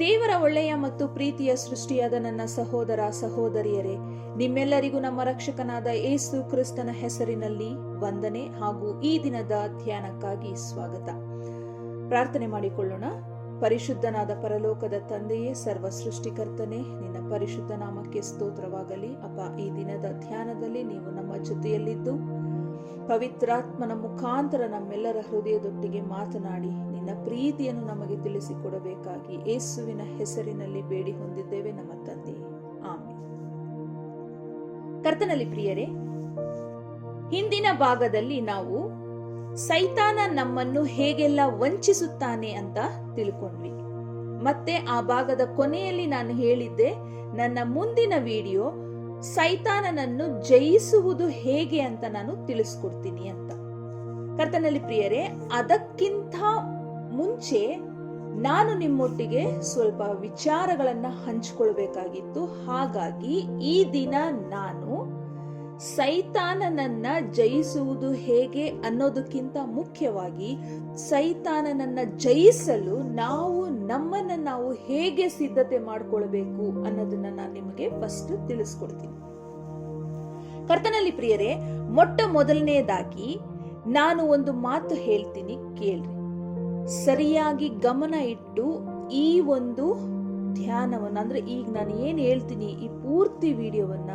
ದೇವರ ಒಳ್ಳೆಯ ಮತ್ತು ಪ್ರೀತಿಯ ಸೃಷ್ಟಿಯಾದ ನನ್ನ ಸಹೋದರ ಸಹೋದರಿಯರೇ, ನಿಮ್ಮೆಲ್ಲರಿಗೂ ನಮ್ಮ ರಕ್ಷಕನಾದ ಏಸು ಕ್ರಿಸ್ತನ ಹೆಸರಿನಲ್ಲಿ ವಂದನೆ ಹಾಗೂ ಈ ದಿನದ ಧ್ಯಾನಕ್ಕಾಗಿ ಸ್ವಾಗತ. ಪ್ರಾರ್ಥನೆ ಮಾಡಿಕೊಳ್ಳೋಣ. ಪರಿಶುದ್ಧನಾದ ಪರಲೋಕದ ತಂದೆಯೇ, ಸರ್ವ ಸೃಷ್ಟಿಕರ್ತನೆ, ನಿನ್ನ ಪರಿಶುದ್ಧ ನಾಮಕ್ಕೆ ಸ್ತೋತ್ರವಾಗಲಿ. ಅಪ್ಪ, ಈ ದಿನದ ಧ್ಯಾನದಲ್ಲಿ ನೀವು ನಮ್ಮ ಜೊತೆಯಲ್ಲಿದ್ದು ಪವಿತ್ರಾತ್ಮನ ಮುಖಾಂತರ ನಮ್ಮೆಲ್ಲರ ಹೃದಯದೊಟ್ಟಿಗೆ ಮಾತನಾಡಿ, ನಿನ್ನ ಪ್ರೀತಿಯನ್ನು ನಮಗೆ ತಿಳಿಸಿಕೊಡಬೇಕಾಗಿ ಯೇಸುವಿನ ಹೆಸರಿನಲ್ಲಿ ಬೇಡಿ ಹೊಂದಿದ್ದೇವೆ ನಮ್ಮ ತಂದೆ. ಆಮೆ ಕರ್ತನಲ್ಲಿ ಪ್ರಿಯರೇ, ಹಿಂದಿನ ಭಾಗದಲ್ಲಿ ನಾವು ಸೈತಾನ ನಮ್ಮನ್ನು ಹೇಗೆಲ್ಲ ವಂಚಿಸುತ್ತಾನೆ ಅಂತ ತಿಳ್ಕೊಂಡ್ವಿ. ಮತ್ತೆ ಆ ಭಾಗದ ಕೊನೆಯಲ್ಲಿ ನಾನು ಹೇಳಿದ್ದೆ, ನನ್ನ ಮುಂದಿನ ವಿಡಿಯೋ ಸೈತಾನನನ್ನು ಜಯಿಸುವುದು ಹೇಗೆ ಅಂತ ನಾನು ತಿಳಿಸ್ಕೊಡ್ತೀನಿ ಅಂತ. ಕರ್ತನಲ್ಲಿ ಪ್ರಿಯರೇ, ಅದಕ್ಕಿಂತ ಮುಂಚೆ ನಾನು ನಿಮ್ಮೊಟ್ಟಿಗೆ ಸ್ವಲ್ಪ ವಿಚಾರಗಳನ್ನ ಹಂಚಿಕೊಳ್ಬೇಕಾಗಿತ್ತು. ಹಾಗಾಗಿ ಈ ದಿನ ನಾನು ಸೈತಾನನನ್ನ ಜಯಿಸುವುದು ಹೇಗೆ ಅನ್ನೋದಕ್ಕಿಂತ ಮುಖ್ಯವಾಗಿ ಸೈತಾನನನ್ನ ಜಯಿಸಲು ನಾವು ನಮ್ಮನ್ನ ನಾವು ಹೇಗೆ ಸಿದ್ಧತೆ ಮಾಡ್ಕೊಳ್ಬೇಕು ಅನ್ನೋದನ್ನ ನಾನು ನಿಮಗೆ ಫಸ್ಟ್ ತಿಳಿಸ್ಕೊಡ್ತೀನಿ. ಕರ್ತನಲ್ಲಿ ಪ್ರಿಯರೇ, ಮೊಟ್ಟ ಮೊದಲನೆಯದಾಗಿ ನಾನು ಒಂದು ಮಾತು ಹೇಳ್ತೀನಿ, ಕೇಳ್ರಿ. ಸರಿಯಾಗಿ ಗಮನ ಇಟ್ಟು ಈ ಒಂದು ಧ್ಯಾನವನ್ನ, ಅಂದ್ರೆ ಈಗ ನಾನು ಏನು ಹೇಳ್ತೀನಿ ಈ ಪೂರ್ತಿ ವಿಡಿಯೋವನ್ನ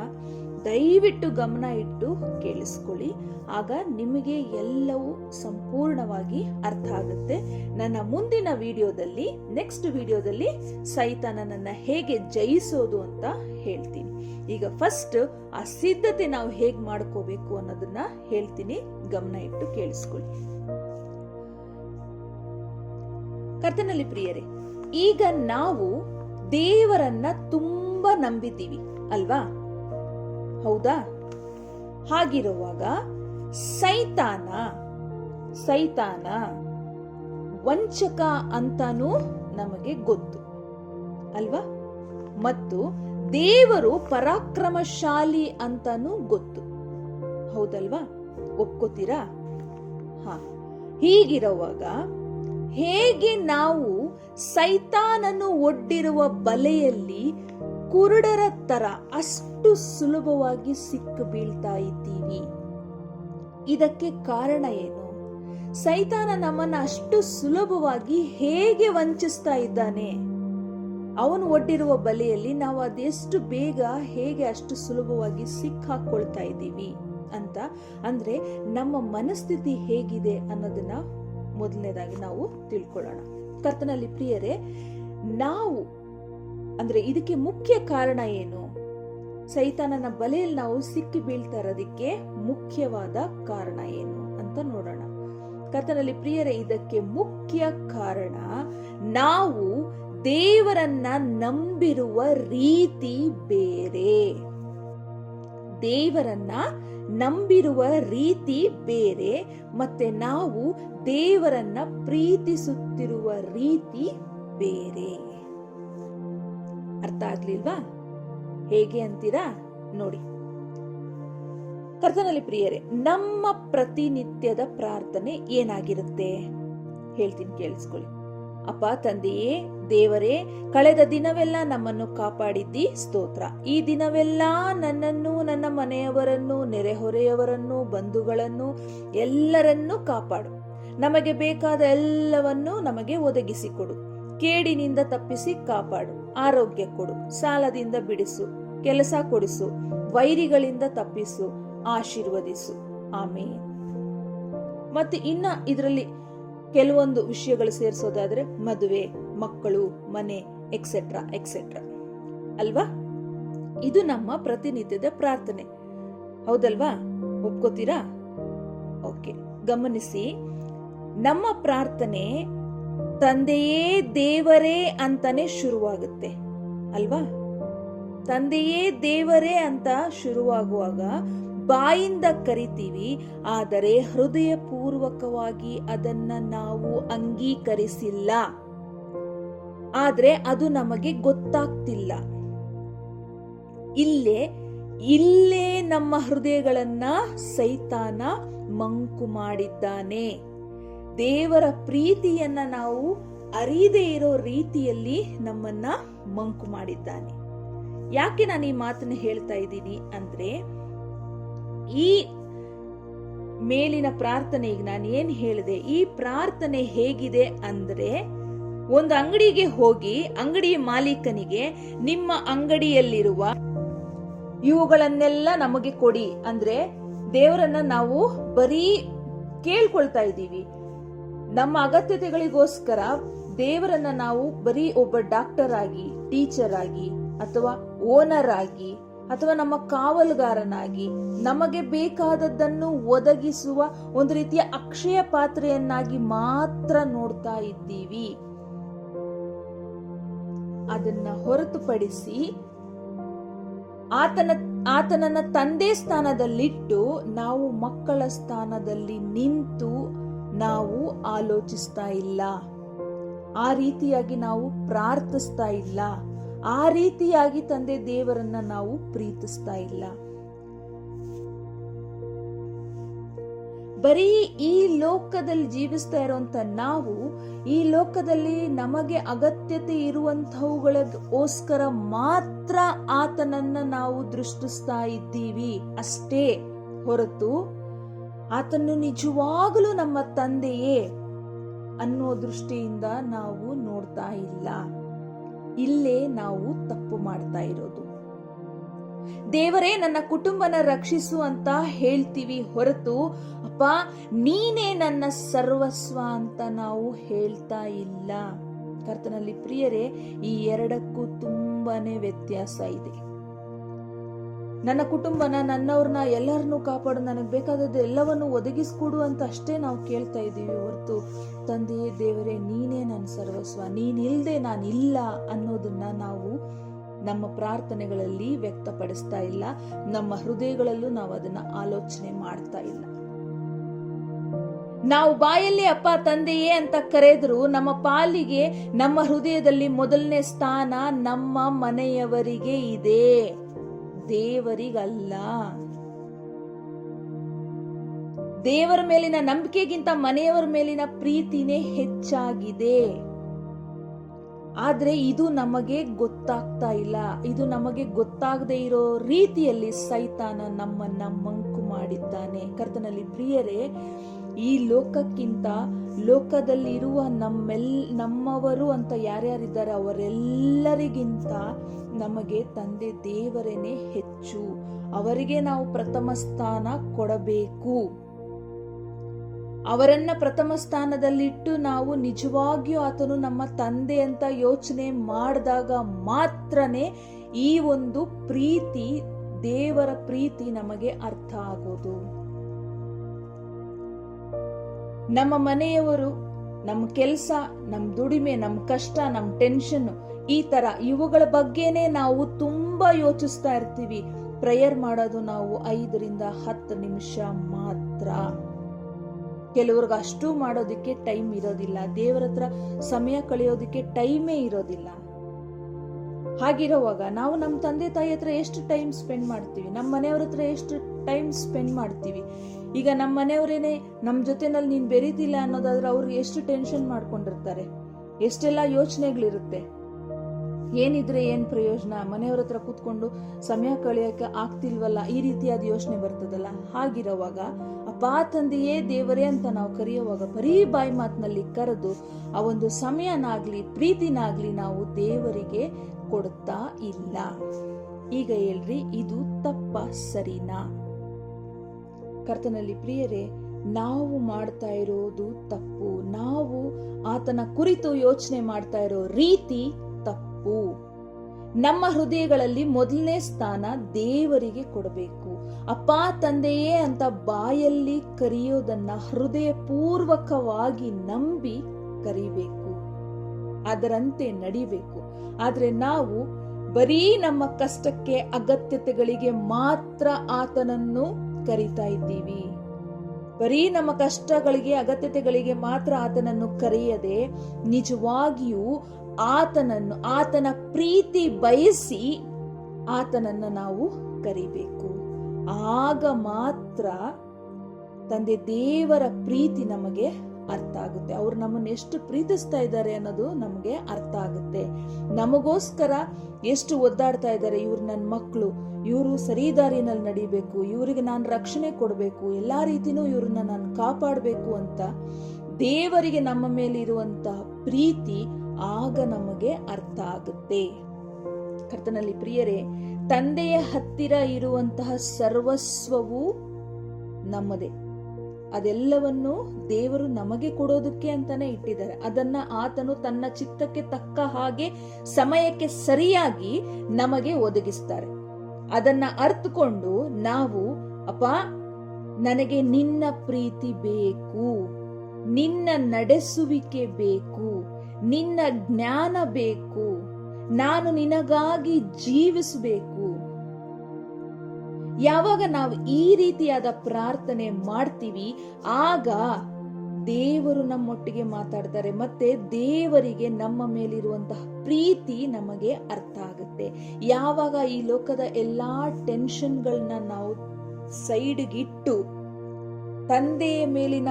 ದಯವಿಟ್ಟು ಗಮನ ಇಟ್ಟು ಕೇಳಿಸ್ಕೊಳ್ಳಿ. ಆಗ ನಿಮಗೆ ಎಲ್ಲವೂ ಸಂಪೂರ್ಣವಾಗಿ ಅರ್ಥ ಆಗುತ್ತೆ. ನನ್ನ ಮುಂದಿನ ವಿಡಿಯೋದಲ್ಲಿ ನೆಕ್ಸ್ಟ್ ವಿಡಿಯೋದಲ್ಲಿ ಸೈತಾನನನ್ನ ಹೇಗೆ ಜಯಿಸೋದು ಅಂತ ಹೇಳ್ತೀನಿ. ಈಗ ಫಸ್ಟ್ ಆ ಸಿದ್ಧತೆ ನಾವು ಹೇಗೆ ಮಾಡ್ಕೋಬೇಕು ಅನ್ನೋದನ್ನ ಹೇಳ್ತೀನಿ. ಗಮನ ಇಟ್ಟು ಕೇಳಿಸ್ಕೊಳ್ಳಿ. ಕರ್ತನಲ್ಲಿ ಪ್ರಿಯರೇ, ಈಗ ನಾವು ದೇವರನ್ನ ತುಂಬಾ ನಂಬಿದ್ದೀವಿ, ಅಲ್ವಾ? ಹೌದಾ? ಹಾಗಿರುವಾಗ ಸೈತಾನ ಸೈತಾನ ವಂಚಕ ಅಂತಾನೂ ನಮಗೆ ಗೊತ್ತು, ಅಲ್ವಾ? ಮತ್ತು ದೇವರು ಪರಾಕ್ರಮಶಾಲಿ ಅಂತಾನೂ ಗೊತ್ತು, ಹೌದಲ್ವಾ? ಒಪ್ಕೋತೀರಾ? ಹಾ. ಹೀಗಿರುವಾಗ ಹೇಗೆ ನಾವು ಸೈತಾನನ್ನು ಒಡ್ಡಿರುವ ಬಲೆಯಲ್ಲಿ ಕುರುಡರ ತರ ಅಷ್ಟು ಸುಲಭವಾಗಿ ಸಿಕ್ಕು ಬೀಳ್ತಾ ಇದ್ದೀವಿ. ಇದಕ್ಕೆ ಕಾರಣ ಏನು? ಸೈತಾನ ನಮ್ಮನ್ನ ಅಷ್ಟು ಸುಲಭವಾಗಿ ಹೇಗೆ ವಂಚಿಸ್ತಾ ಇದ್ದಾನೆ? ಅವನು ಒಡ್ಡಿರುವ ಬಲೆಯಲ್ಲಿ ನಾವು ಅದೆಷ್ಟು ಬೇಗ ಹೇಗೆ ಅಷ್ಟು ಸುಲಭವಾಗಿ ಸಿಕ್ಕಾಕೊಳ್ತಾ ಇದ್ದೀವಿ ಅಂತ ಅಂದ್ರೆ ನಮ್ಮ ಮನಸ್ಥಿತಿ ಹೇಗಿದೆ ಅನ್ನೋದನ್ನ ಮೊದಲನೇದಾಗಿ ನಾವು ತಿಳ್ಕೊಳ್ಳೋಣ. ಕರ್ತನಲ್ಲಿ ಪ್ರಿಯರೇ, ನಾವು ಅಂದ್ರೆ ಇದಕ್ಕೆ ಮುಖ್ಯ ಕಾರಣ ಏನು? ಸೈತಾನನ ಬಲೆಯಲ್ಲಿ ನಾವು ಸಿಕ್ಕಿ ಬೀಳ್ತಾ ಇರೋದಕ್ಕೆ ಮುಖ್ಯವಾದ ಕಾರಣ ಏನು ಅಂತ ನೋಡೋಣ. ಕಥನಲ್ಲಿ ಪ್ರಿಯರೇ, ಇದಕ್ಕೆ ಮುಖ್ಯ ಕಾರಣ ನಾವು ದೇವರನ್ನ ನಂಬಿರುವ ರೀತಿ ಬೇರೆ. ದೇವರನ್ನ ನಂಬಿರುವ ರೀತಿ ಬೇರೆ, ಮತ್ತೆ ನಾವು ದೇವರನ್ನ ಪ್ರೀತಿಸುತ್ತಿರುವ ರೀತಿ ಬೇರೆ. ಅರ್ಥ ಆಗ್ಲಿಲ್ವಾ? ಹೇಗೆ ಅಂತೀರಾ? ನೋಡಿ. ಕರ್ತನಲ್ಲಿ ಪ್ರಿಯರೇ, ನಮ್ಮ ಪ್ರತಿನಿತ್ಯದ ಪ್ರಾರ್ಥನೆ ಏನಾಗಿರುತ್ತೆ? ಹೇಳ್ತೀನಿ, ಕೇಳಿಸ್ಕೊಳ್ಳಿ. ಅಪ್ಪ, ತಂದೆಯೇ, ದೇವರೇ, ಕಳೆದ ದಿನವೆಲ್ಲ ನಮ್ಮನ್ನು ಕಾಪಾಡಿದ್ದಿ, ಸ್ತೋತ್ರ. ಈ ದಿನವೆಲ್ಲ ನನ್ನನ್ನು, ನನ್ನ ಮನೆಯವರನ್ನು, ನೆರೆಹೊರೆಯವರನ್ನು, ಬಂಧುಗಳನ್ನು, ಎಲ್ಲರನ್ನೂ ಕಾಪಾಡು. ನಮಗೆ ಬೇಕಾದ ಎಲ್ಲವನ್ನೂ ನಮಗೆ ಒದಗಿಸಿಕೊಡು ಕೇಡಿನಿಂದ ತಪ್ಪಿಸಿ ಕಾಪಾಡು, ಆರೋಗ್ಯ ಕೊಡು, ಸಾಲದಿಂದ ಬಿಡಿಸು, ಕೆಲಸ ಕೊಡಿಸು, ವೈರಿಗಳಿಂದ ತಪ್ಪಿಸು, ಆಶೀರ್ವದಿಸು. ಆಮೇಲೆ ಮತ್ತೆ ಇನ್ನ ಇದರಲ್ಲಿ ಕೆಲವೊಂದು ವಿಷಯಗಳು ಸೇರಿಸೋದಾದ್ರೆ ಮದುವೆ, ಮಕ್ಕಳು, ಮನೆ ಎಕ್ಸೆಟ್ರಾ ಎಕ್ಸೆಟ್ರಾ ಅಲ್ವಾ? ಇದು ನಮ್ಮ ಪ್ರತಿನಿತ್ಯದ ಪ್ರಾರ್ಥನೆ. ಹೌದಲ್ವಾ? ಒಪ್ಕೋತೀರಾ? ಓಕೆ, ಗಮನಿಸಿ. ನಮ್ಮ ಪ್ರಾರ್ಥನೆ ತಂದೆಯೇ ದೇವರೇ ಅಂತಾನೆ ಶುರುವಾಗುತ್ತೆ. ಅಲ್ವಾ? ತಂದೆಯೇ ದೇವರೇ ಅಂತ ಶುರುವಾಗುವಾಗ ಬಾಯಿಂದ ಕರಿತೀವಿ, ಆದರೆ ಹೃದಯ ಪೂರ್ವಕವಾಗಿ ಅದನ್ನ ನಾವು ಅಂಗೀಕರಿಸಿಲ್ಲ. ಆದರೆ ಅದು ನಮಗೆ ಗೊತ್ತಾಗ್ತಿಲ್ಲ. ಇಲ್ಲೇ ಇಲ್ಲೇ ನಮ್ಮ ಹೃದಯಗಳನ್ನ ಸೈತಾನ ಮಂಕು ಮಾಡಿದ್ದಾನೆ. ದೇವರ ಪ್ರೀತಿಯನ್ನ ನಾವು ಅರಿದೇ ಇರೋ ರೀತಿಯಲ್ಲಿ ನಮ್ಮನ್ನ ಮಂಕು ಮಾಡಿದ್ದಾನೆ. ಯಾಕೆ ನಾನು ಈ ಮಾತನ್ನ ಹೇಳ್ತಾ ಇದ್ದೀನಿ ಅಂದ್ರೆ, ಈ ಮೇಲಿನ ಪ್ರಾರ್ಥನೆ ಈಗ ನಾನು ಏನ್ ಹೇಳಿದೆ, ಈ ಪ್ರಾರ್ಥನೆ ಹೇಗಿದೆ ಅಂದ್ರೆ, ಒಂದು ಅಂಗಡಿಗೆ ಹೋಗಿ, ಅಂಗಡಿಯ ಮಾಲೀಕನಿಗೆ, ನಿಮ್ಮ ಅಂಗಡಿಯಲ್ಲಿರುವ ಇವುಗಳನ್ನೆಲ್ಲ ನಮಗೆ ಕೊಡಿ. ಅಂದ್ರೆ ದೇವರನ್ನ ನಾವು ಬರೀ ಕೇಳ್ಕೊಳ್ತಾ ಇದ್ದೀವಿ. ನಮ್ಮ ಅಗತ್ಯತೆಗಳಿಗೋಸ್ಕರ ದೇವರನ್ನ ನಾವು ಬರೀ ಒಬ್ಬ ಡಾಕ್ಟರ್ ಆಗಿ ಟೀಚರ್ ಆಗಿ, ಅಥವಾ ಓನರ್ ಆಗಿ, ಅಥವಾ ನಮ್ಮ ಕಾವಲುಗಾರನಾಗಿ, ನಮಗೆ ಬೇಕಾದದ್ದನ್ನು ಒದಗಿಸುವ ಒಂದು ರೀತಿಯ ಅಕ್ಷಯ ಪಾತ್ರೆಯನ್ನಾಗಿ ಮಾತ್ರ ನೋಡ್ತಾ ಇದ್ದೀವಿ. ಅದನ್ನ ಹೊರತುಪಡಿಸಿ ಆತನ, ಆತನನ್ನ ತಂದೆ ಸ್ಥಾನದಲ್ಲಿಟ್ಟು ನಾವು ಮಕ್ಕಳ ಸ್ಥಾನದಲ್ಲಿ ನಿಂತು ನಾವು ಆಲೋಚಿಸ್ತಾ ಇಲ್ಲ. ಆ ರೀತಿಯಾಗಿ ನಾವು ಪ್ರಾರ್ಥಿಸ್ತಾ ಇಲ್ಲ. ಆ ರೀತಿಯಾಗಿ ತಂದೆ ದೇವರನ್ನ ನಾವು ಪ್ರೀತಿಸ್ತಾ ಇಲ್ಲ. ಬರೀ ಈ ಲೋಕದಲ್ಲಿ ಜೀವಿಸ್ತಾ ಇರುವಂತ ನಾವು, ಈ ಲೋಕದಲ್ಲಿ ನಮಗೆ ಅಗತ್ಯತೆ ಇರುವಂತಹವುಗಳಿಗೋಸ್ಕರ ಮಾತ್ರ ಆತನನ್ನ ನಾವು ದೃಷ್ಟಿಸ್ತಾ ಇದ್ದೀವಿ ಅಷ್ಟೇ ಹೊರತು ಆತನು ನಿಜವಾಗಲೂ ನಮ್ಮ ತಂದೆಯೇ ಅನ್ನೋ ದೃಷ್ಟಿಯಿಂದ ನಾವು ನೋಡ್ತಾ ಇಲ್ಲ. ಇಲ್ಲೇ ನಾವು ತಪ್ಪು ಮಾಡ್ತಾ ಇರೋದು. ದೇವರೇ, ನನ್ನ ಕುಟುಂಬನ ರಕ್ಷಿಸು ಅಂತ ಹೇಳ್ತೀವಿ ಹೊರತು, ಅಪ್ಪ, ನೀನೇ ನನ್ನ ಸರ್ವಸ್ವ ಅಂತ ನಾವು ಹೇಳ್ತಾ ಇಲ್ಲ. ಕರ್ತನಲ್ಲಿ ಪ್ರಿಯರೇ, ಈ ಎರಡಕ್ಕೂ ತುಂಬಾನೇ ವ್ಯತ್ಯಾಸ ಇದೆ. ನನ್ನ ಕುಟುಂಬನ, ನನ್ನವ್ರನ್ನ ಎಲ್ಲರನ್ನೂ ಕಾಪಾಡು. ನನಗೆ ಬೇಕಾದದ್ದು ಎಲ್ಲವನ್ನು ಒದಗಿಸ್ಕೊಡು ಅಂತ ಅಷ್ಟೇ ನಾವು ಕೇಳ್ತಾ ಇದ್ದೀವಿ ಹೊರತು. ತಂದೆಯೇ, ದೇವರೇ, ನೀನೇ ನನ್ನ ಸರ್ವಸ್ವ. ನೀನಿಲ್ದೆ ನಾನಿಲ್ಲ ಅನ್ನೋದನ್ನ ನಾವು ನಮ್ಮ ಪ್ರಾರ್ಥನೆಗಳಲ್ಲಿ ವ್ಯಕ್ತಪಡಿಸ್ತಾ ಇಲ್ಲ. ನಮ್ಮ ಹೃದಯಗಳಲ್ಲೂ ನಾವು ಅದನ್ನ ಆಲೋಚನೆ ಮಾಡ್ತಾ ಇಲ್ಲ. ನಾವು ಬಾಯಲ್ಲಿ ಅಪ್ಪ, ತಂದೆಯೇ ಅಂತ ಕರೆದ್ರು ನಮ್ಮ ಪಾಲಿಗೆ ನಮ್ಮ ಹೃದಯದಲ್ಲಿ ಮೊದಲನೇ ಸ್ಥಾನ ನಮ್ಮ ಮನೆಯವರಿಗೆ ಇದೆ. ದೇವರಿಗಲ್ಲ. ದೇವರ ಮೇಲಿನ ನಂಬಿಕೆಗಿಂತ ಮನೆಯವರ ಮೇಲಿನ ಪ್ರೀತಿನೇ ಹೆಚ್ಚಾಗಿದೆ. ಆದರೆ ಇದು ನಮಗೆ ಗೊತ್ತಾಗ್ತಾ ಇಲ್ಲ. ಇದು ನಮಗೆ ಗೊತ್ತಾಗದೇ ಇರೋ ರೀತಿಯಲ್ಲಿ ಸೈತಾನ ನಮ್ಮನ್ನ ಮಂಕು ಮಾಡಿದ್ದಾನೆ. ಕರ್ತನಲ್ಲಿ ಪ್ರಿಯರೇ, ಈ ಲೋಕಕ್ಕಿಂತ ಲೋಕದಲ್ಲಿರುವ ನಮ್ಮೆಲ್, ನಮ್ಮವರು ಅಂತ ಯಾರ್ಯಾರಿದ್ದಾರೆ ಅವರೆಲ್ಲರಿಗಿಂತ ನಮಗೆ ತಂದೆ ದೇವರೇನೆ ಹೆಚ್ಚು. ಅವರಿಗೆ ನಾವು ಪ್ರಥಮ ಸ್ಥಾನ ಕೊಡಬೇಕು. ಅವರನ್ನ ಪ್ರಥಮ ಸ್ಥಾನದಲ್ಲಿಟ್ಟು ನಾವು ನಿಜವಾಗಿಯೂ ಆತನು ನಮ್ಮ ತಂದೆ ಅಂತ ಯೋಚನೆ ಮಾಡಿದಾಗ ಮಾತ್ರನೇ ಈ ಒಂದು ಪ್ರೀತಿ ದೇವರ ಪ್ರೀತಿ ನಮಗೆ ಅರ್ಥ ಆಗೋದು. ನಮ್ಮ ಮನೆಯವರು, ನಮ್ಮ ಕೆಲಸ, ನಮ್ಮ ದುಡಿಮೆ, ನಮ್ಮ ಕಷ್ಟ, ನಮ್ಮ ಟೆನ್ಷನ್ ಈ ತರ ಇವುಗಳ ಬಗ್ಗೆನೇ ನಾವು ತುಂಬಾ ಯೋಚಿಸ್ತಾ ಇರ್ತೀವಿ. ಪ್ರೇಯರ್ ಮಾಡೋದು ನಾವು ಐದರಿಂದ ಹತ್ತು ನಿಮಿಷ ಮಾತ್ರ. ಕೆಲವ್ರಿಗೆ ಅಷ್ಟು ಮಾಡೋದಕ್ಕೆ ಟೈಮ್ ಇರೋದಿಲ್ಲ. ದೇವರ ಹತ್ರ ಸಮಯ ಕಳೆಯೋದಕ್ಕೆ ಟೈಮೇ ಇರೋದಿಲ್ಲ. ಹಾಗಿರೋವಾಗ ನಾವು ನಮ್ಮ ತಂದೆ ತಾಯಿ ಹತ್ರ ಎಷ್ಟು ಟೈಮ್ ಸ್ಪೆಂಡ್ ಮಾಡ್ತೀವಿ? ನಮ್ಮ ಮನೆಯವ್ರ ಹತ್ರ ಎಷ್ಟು ಟೈಮ್ ಸ್ಪೆಂಡ್ ಮಾಡ್ತೀವಿ? ಈಗ ನಮ್ಮ ಮನೆಯವರೇನೆ, ನಮ್ಮ ಜೊತೆನಲ್ಲಿ ನೀನು ಬೆರೀತಿಲ್ಲ ಅನ್ನೋದಾದ್ರೆ ಅವರು ಎಷ್ಟು ಟೆನ್ಷನ್ ಮಾಡ್ಕೊಂಡಿರ್ತಾರೆ? ಎಷ್ಟೆಲ್ಲ ಯೋಚನೆಗಳಿರುತ್ತೆ? ಏನಿದ್ರೆ ಏನು ಪ್ರಯೋಜನ? ಮನೆಯವ್ರ ಹತ್ರ ಕೂತ್ಕೊಂಡು ಸಮಯ ಕಳೆಯೋಕೆ ಆಗ್ತಿಲ್ವಲ್ಲ? ಈ ರೀತಿಯಾದ ಯೋಚನೆ ಬರ್ತದಲ್ಲ? ಹಾಗಿರೋವಾಗ ಅಪ್ಪ ತಂದೆಯೇ ದೇವರೇ ಅಂತ ನಾವು ಕರೆಯುವಾಗ ಬರೀ ಬಾಯಿ ಮಾತಿನಲ್ಲಿ ಕರೆದು ಆ ಒಂದು ಸಮಯನಾಗ್ಲಿ, ಪ್ರೀತಿನಾಗ್ಲಿ ನಾವು ದೇವರಿಗೆ ಕೊಡ್ತಾ ಇಲ್ಲ. ಈಗ ಹೇಳ್ರಿ, ಇದು ತಪ್ಪ, ಸರಿನಾ? ಕರ್ತನಲ್ಲಿ ಪ್ರಿಯರೇ, ನಾವು ಮಾಡ್ತಾ ಇರೋದು ತಪ್ಪು. ನಾವು ಆತನ ಕುರಿತು ಯೋಚನೆ ಮಾಡ್ತಾ ಇರೋ ರೀತಿ ತಪ್ಪು. ನಮ್ಮ ಹೃದಯಗಳಲ್ಲಿ ಮೊದಲನೇ ಸ್ಥಾನ ದೇವರಿಗೆ ಕೊಡಬೇಕು. ಅಪ್ಪ, ತಂದೆಯೇ ಅಂತ ಬಾಯಲ್ಲಿ ಕರೆಯೋದನ್ನ ಹೃದಯ ಪೂರ್ವಕವಾಗಿ ನಂಬಿ ಕರಿಬೇಕು. ಅದರಂತೆ ನಡಿಬೇಕು. ಆದ್ರೆ ನಾವು ಬರೀ ನಮ್ಮ ಕಷ್ಟಕ್ಕೆ ಅಗತ್ಯತೆಗಳಿಗೆ ಮಾತ್ರ ಆತನನ್ನು ಕರಿತಾ ಇದ್ದೀವಿ. ಬರೀ ನಮ್ಮ ಕಷ್ಟಗಳಿಗೆ, ಅಗತ್ಯತೆಗಳಿಗೆ ಮಾತ್ರ ಆತನನ್ನು ಕರೆಯದೆ ನಿಜವಾಗಿಯೂ ಆತನನ್ನು, ಆತನ ಪ್ರೀತಿ ಬಯಸಿ ಆತನನ್ನ ನಾವು ಕರಿಬೇಕು. ಆಗ ಮಾತ್ರ ತಂದೆ ದೇವರ ಪ್ರೀತಿ ನಮಗೆ ಅರ್ಥ ಆಗುತ್ತೆ. ಅವ್ರು ನಮ್ಮನ್ನು ಎಷ್ಟು ಪ್ರೀತಿಸ್ತಾ ಇದ್ದಾರೆ ಅನ್ನೋದು ನಮಗೆ ಅರ್ಥ ಆಗುತ್ತೆ. ನಮಗೋಸ್ಕರ ಎಷ್ಟು ಒದ್ದಾಡ್ತಾ ಇದ್ದಾರೆ ಇವ್ರು ನನ್ನ ಮಕ್ಕಳು ಇವರು ಸರಿ ದಾರಿನಲ್ಲಿ ನಡಿಬೇಕು, ಇವರಿಗೆ ನಾನು ರಕ್ಷಣೆ ಕೊಡಬೇಕು, ಎಲ್ಲ ರೀತಿನೂ ಇವ್ರನ್ನ ನಾನು ಕಾಪಾಡಬೇಕು ಅಂತ ದೇವರಿಗೆ ನಮ್ಮ ಮೇಲೆ ಇರುವಂತಹ ಪ್ರೀತಿ ಆಗ ನಮಗೆ ಅರ್ಥ ಆಗುತ್ತೆ. ಕರ್ತನಲ್ಲಿ ಪ್ರಿಯರೇ, ತಂದೆಯ ಹತ್ತಿರ ಇರುವಂತಹ ಸರ್ವಸ್ವವು ನಮ್ಮದೇ. ಅದೆಲ್ಲವನ್ನು ದೇವರು ನಮಗೆ ಕೊಡೋದಕ್ಕೆ ಅಂತಾನೆ ಇಟ್ಟಿದ್ದಾರೆ. ಅದನ್ನ ಆತನು ತನ್ನ ಚಿತ್ತಕ್ಕೆ ತಕ್ಕ ಹಾಗೆ ಸಮಯಕ್ಕೆ ಸರಿಯಾಗಿ ನಮಗೆ ಒದಗಿಸ್ತಾರೆ. ಅದನ್ನ ಅರ್ಥಕೊಂಡು ನಾವು, ಅಪ್ಪ, ನನಗೆ ನಿನ್ನ ಪ್ರೀತಿ ಬೇಕು, ನಿನ್ನ ನಡೆಸುವಿಕೆ ಬೇಕು, ನಿನ್ನ ಜ್ಞಾನ ಬೇಕು, ನಾನು ನಿನಗಾಗಿ ಜೀವಿಸಬೇಕು ಯಾವಾಗ ನಾವು ಈ ರೀತಿಯಾದ ಪ್ರಾರ್ಥನೆ ಮಾಡ್ತೀವಿ, ಆಗ ದೇವರು ನಮ್ಮೊಟ್ಟಿಗೆ ಮಾತಾಡ್ತಾರೆ, ಮತ್ತೆ ದೇವರಿಗೆ ನಮ್ಮ ಮೇಲಿರುವಂತಹ ಪ್ರೀತಿ ನಮಗೆ ಅರ್ಥ ಆಗುತ್ತೆ. ಯಾವಾಗ ಈ ಲೋಕದ ಎಲ್ಲಾ ಟೆನ್ಷನ್ಗಳನ್ನ ನಾವು ಸೈಡ್ಗಿಟ್ಟು ತಂದೆಯ ಮೇಲಿನ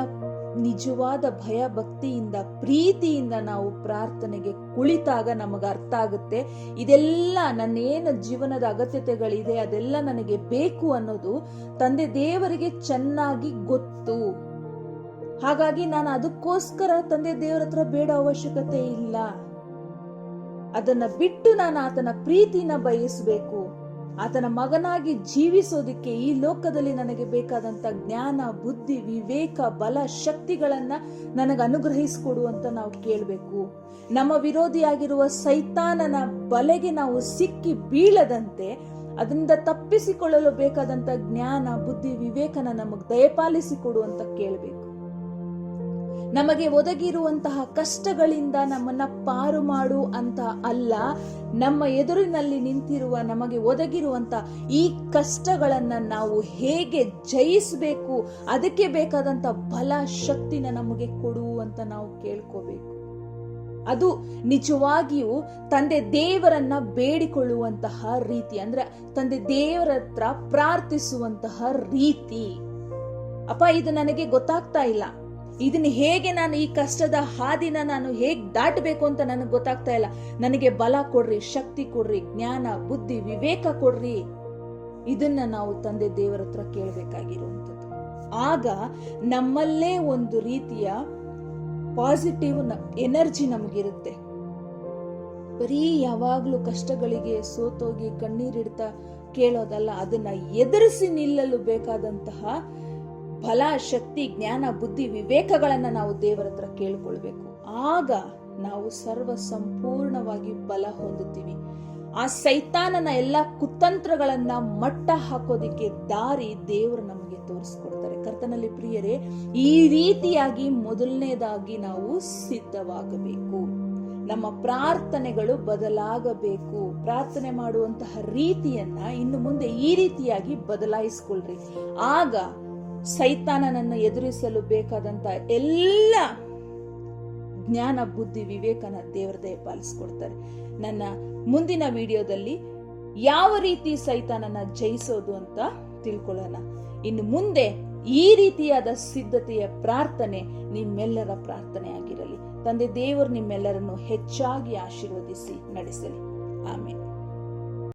ನಿಜವಾದ ಭಯ ಭಕ್ತಿಯಿಂದ, ಪ್ರೀತಿಯಿಂದ ನಾವು ಪ್ರಾರ್ಥನೆಗೆ ಕುಳಿತಾಗ ನಮಗೆ ಅರ್ಥ ಆಗುತ್ತೆ. ಇದೆಲ್ಲ ನನ್ನೇನು ಜೀವನದ ಅಗತ್ಯತೆಗಳಿದೆ, ಅದೆಲ್ಲ ನನಗೆ ಬೇಕು ಅನ್ನೋದು ತಂದೆ ದೇವರಿಗೆ ಚೆನ್ನಾಗಿ ಗೊತ್ತು. ಹಾಗಾಗಿ ನಾನು ಅದಕ್ಕೋಸ್ಕರ ತಂದೆ ದೇವರ ಹತ್ರ ಬೇಡ ಅವಶ್ಯಕತೆ ಇಲ್ಲ. ಅದನ್ನ ಬಿಟ್ಟು ನಾನು ಆತನ ಪ್ರೀತಿನ ಬಯಸಬೇಕು. ಆತನ ಮಗನಾಗಿ ಜೀವಿಸೋದಕ್ಕೆ ಈ ಲೋಕದಲ್ಲಿ ನನಗೆ ಬೇಕಾದಂತ ಜ್ಞಾನ, ಬುದ್ಧಿ, ವಿವೇಕ, ಬಲ, ಶಕ್ತಿಗಳನ್ನ ನನಗೆ ಅನುಗ್ರಹಿಸಿಕೊಡು ಅಂತ ನಾವು ಕೇಳಬೇಕು. ನಮ್ಮ ವಿರೋಧಿಯಾಗಿರುವ ಸೈತಾನನ ಬಲೆಗೆ ನಾವು ಸಿಕ್ಕಿ ಬೀಳದಂತೆ ಅದರಿಂದ ತಪ್ಪಿಸಿಕೊಳ್ಳಲು ಬೇಕಾದಂತ ಜ್ಞಾನ, ಬುದ್ಧಿ, ವಿವೇಕನ ನಮಗೆ ದಯಪಾಲಿಸಿಕೊಡು ಅಂತ ಕೇಳಬೇಕು. ನಮಗೆ ಒದಗಿರುವಂತಹ ಕಷ್ಟಗಳಿಂದ ನಮ್ಮನ್ನ ಪಾರು ಮಾಡು ಅಂತ ಅಲ್ಲ, ನಮ್ಮ ಎದುರಿನಲ್ಲಿ ನಿಂತಿರುವ ನಮಗೆ ಒದಗಿರುವಂತ ಈ ಕಷ್ಟಗಳನ್ನ ನಾವು ಹೇಗೆ ಜಯಿಸಬೇಕು, ಅದಕ್ಕೆ ಬೇಕಾದಂತ ಬಲ ಶಕ್ತಿನ ನಮಗೆ ಕೊಡು ಅಂತ ನಾವು ಕೇಳ್ಕೋಬೇಕು. ಅದು ನಿಜವಾಗಿಯೂ ತಂದೆ ದೇವರನ್ನ ಬೇಡಿಕೊಳ್ಳುವಂತಹ ರೀತಿ, ಅಂದ್ರೆ ತಂದೆ ದೇವರ ಹತ್ರ ಪ್ರಾರ್ಥಿಸುವಂತಹ ರೀತಿ. ಅಪ್ಪ, ಇದು ನನಗೆ ಗೊತ್ತಾಗ್ತಾ ಇಲ್ಲ. ಇದನ್ನ ಹೇಗೆ ನಾನು ಈ ಕಷ್ಟದ ಹಾದಿನ ನಾನು ಹೇಗೆ ದಾಟಬೇಕು ಅಂತ ನನಗೆ ಗೊತ್ತಾಗ್ತಾ ಇಲ್ಲ. ನನಗೆ ಬಲ ಕೊಡ್ರಿ, ಶಕ್ತಿ ಕೊಡ್ರಿ, ಜ್ಞಾನ, ಬುದ್ಧಿ, ವಿವೇಕ ಕೊಡ್ರಿ. ಇದನ್ನ ನಾವು ತಂದೆ ದೇವರ ಹತ್ರ ಕೇಳಬೇಕಾಗಿರುವಂಥದ್ದು. ಆಗ ನಮ್ಮಲ್ಲೇ ಒಂದು ರೀತಿಯ ಪಾಸಿಟಿವ್ ಎನರ್ಜಿ ನಮಗಿರುತ್ತೆ. ಬರೀ ಯಾವಾಗಲೂ ಕಷ್ಟಗಳಿಗೆ ಸೋತೋಗಿ ಕಣ್ಣೀರಿಡ್ತಾ ಕೇಳೋದಲ್ಲ, ಅದನ್ನ ಎದುರಿಸಿ ನಿಲ್ಲಲು ಬೇಕಾದಂತಹ ಫಲ ಶಕ್ತಿ ಜ್ಞಾನ, ಬುದ್ಧಿ, ವಿವೇಕಗಳನ್ನು ನಾವು ದೇವರ ಹತ್ರ ಕೇಳ್ಕೊಳ್ಬೇಕು. ಆಗ ನಾವು ಸರ್ವ ಸಂಪೂರ್ಣವಾಗಿ ಬಲ ಹೊಂದುತ್ತೀವಿ. ಆ ಸೈತಾನನ ಎಲ್ಲ ಕುತಂತ್ರಗಳನ್ನ ಮಟ್ಟ ಹಾಕೋದಿಕ್ಕೆ ದಾರಿ ದೇವರು ನಮಗೆ ತೋರಿಸ್ಕೊಡ್ತಾರೆ. ಕರ್ತನಲ್ಲಿ ಪ್ರಿಯರೇ, ಈ ರೀತಿಯಾಗಿ ಮೊದಲನೇದಾಗಿ ನಾವು ಸಿದ್ಧವಾಗಬೇಕು. ನಮ್ಮ ಪ್ರಾರ್ಥನೆಗಳು ಬದಲಾಗಬೇಕು. ಪ್ರಾರ್ಥನೆ ಮಾಡುವಂತಹ ರೀತಿಯನ್ನ ಇನ್ನು ಮುಂದೆ ಈ ರೀತಿಯಾಗಿ ಬದಲಾಯಿಸ್ಕೊಳ್ರಿ. ಆಗ ಸೈತಾನನನ್ನು ಎದುರಿಸಲು ಬೇಕಾದಂತ ಎಲ್ಲ ಜ್ಞಾನ, ಬುದ್ಧಿ, ವಿವೇಕನ ದೇವರ ದಯ ಪಾಲಿಸ್ಕೊಡ್ತಾರೆ. ನನ್ನ ಮುಂದಿನ ವಿಡಿಯೋದಲ್ಲಿ ಯಾವ ರೀತಿ ಸೈತಾನನ ಜಯಿಸೋದು ಅಂತ ತಿಳ್ಕೊಳ್ಳೋಣ. ಇನ್ನು ಮುಂದೆ ಈ ರೀತಿಯಾದ ಸಿದ್ಧತೆಯ ಪ್ರಾರ್ಥನೆ ನಿಮ್ಮೆಲ್ಲರ ಪ್ರಾರ್ಥನೆ ಆಗಿರಲಿ. ತಂದೆ ದೇವರು ನಿಮ್ಮೆಲ್ಲರನ್ನು ಹೆಚ್ಚಾಗಿ ಆಶೀರ್ವದಿಸಿ, ನಡೆಸಲಿ. ಆಮೇಲೆ